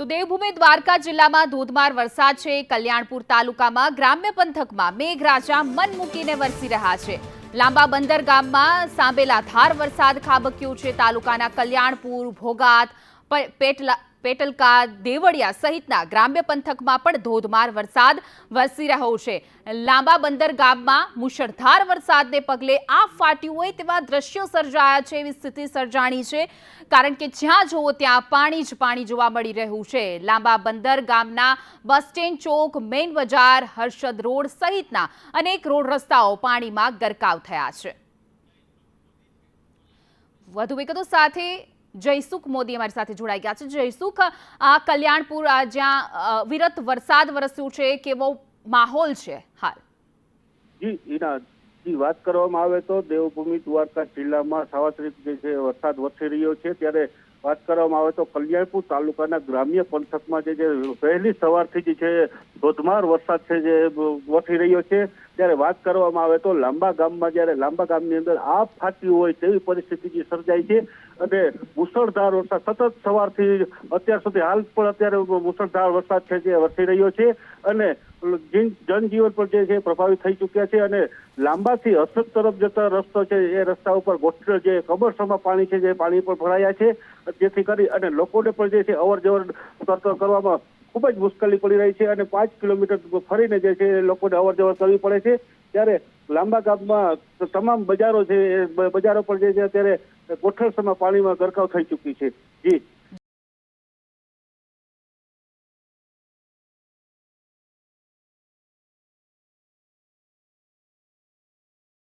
તો દેવભૂમિ દ્વારકા જિલ્લામાં ધોધમાર વરસાદ છે. કલ્યાણપુર તાલુકામાં ગ્રામ્ય પંથકમાં મેઘરાજા મન મૂકીને વરસી રહ્યા છે. લાંબા બંદર ગામમાં સાંભેલા ધાર વરસાદ ખાબક્યો છે. તાલુકાના કલ્યાણપુર, ભોગાત પેટલા, પેટલકા દેવળિયા સહિતના ગ્રામ્ય પંથકમાં પણ ધોધમાર વરસાદ વરસી રહ્યો છે. લાંબા બંદર ગામમાં મુશળધાર વરસાદને પગલે આ ફાટ્યું હોય તેવા દ્રશ્યો સર્જાયા છે એવી સ્થિતિ સર્જાણી છે. કારણ કે જ્યાં જુઓ ત્યાં પાણી જ પાણી જોવા મળી રહ્યું છે. લાંબા બંદર ગામના બસ સ્ટેન્ડ, ચોક, મેઇન બજાર, હર્ષદ રોડ સહિતના અનેક રોડ રસ્તાઓ પાણીમાં ગરકાવ થયા છે. વધુ વિગતો સાથે જયસુખ મોદી અમારી સાથે જોડાઈ ગયા છે. જયસુખ, આ કલ્યાણપુર જ્યાં વિરત વરસાદ વરસ્યો છે, કેવો માહોલ છે હાલ? વાત કરવામાં આવે તો દેવભૂમિ દ્વારકા જિલ્લામાં સાર્વત્રિક જે છે વરસાદ વરસી રહ્યો છે. ત્યારે વાત કરવામાં આવે તો કલ્યાણપુર તાલુકાના ગ્રામ્ય પંથકમાં જે જે વહેલી સવારથી જે છે, ધોધમાર વરસાદ છે જે વઠી રહ્યો છે. ત્યારે વાત કરવામાં આવે તો લાંબા ગામમાં જ્યારે લાંબા ગામની અંદર આપ ફાટી હોય તેવી પરિસ્થિતિ જે સર્જાય છે અને મુસળધાર વરસાદ, સતત સવારથી અત્યાર સુધી હાલ પણ અત્યારે મુસળધાર વરસાદ છે જે વરસી રહ્યો છે અને જીન- જનજીવન પર જે છે પ્રભાવિત થઈ ચૂક્યા છે અને લાંબાથી અસર તરફ જતા રસ્તો છે, એ રસ્તા ઉપર ગોઠવેલ જે કમરસમાં પાણી છે, જે પાણી પર ભરાયા છે. જેથી કરી અને લોકોને પણ જે છે અવર જવર કરતો- કરવામાં ખૂબ જ મુશ્કેલી પડી રહી છે અને પાંચ કિલોમીટર ફરીને જે છે લોકોને અવર જવર કરવી પડે છે. ત્યારે લાંબા ગામમાં તમામ બજારો છે બજારો પણ જે છે અત્યારે કોઠણસમાં પાણીમાં ગરકાવ થઈ ચૂકી છે. જી.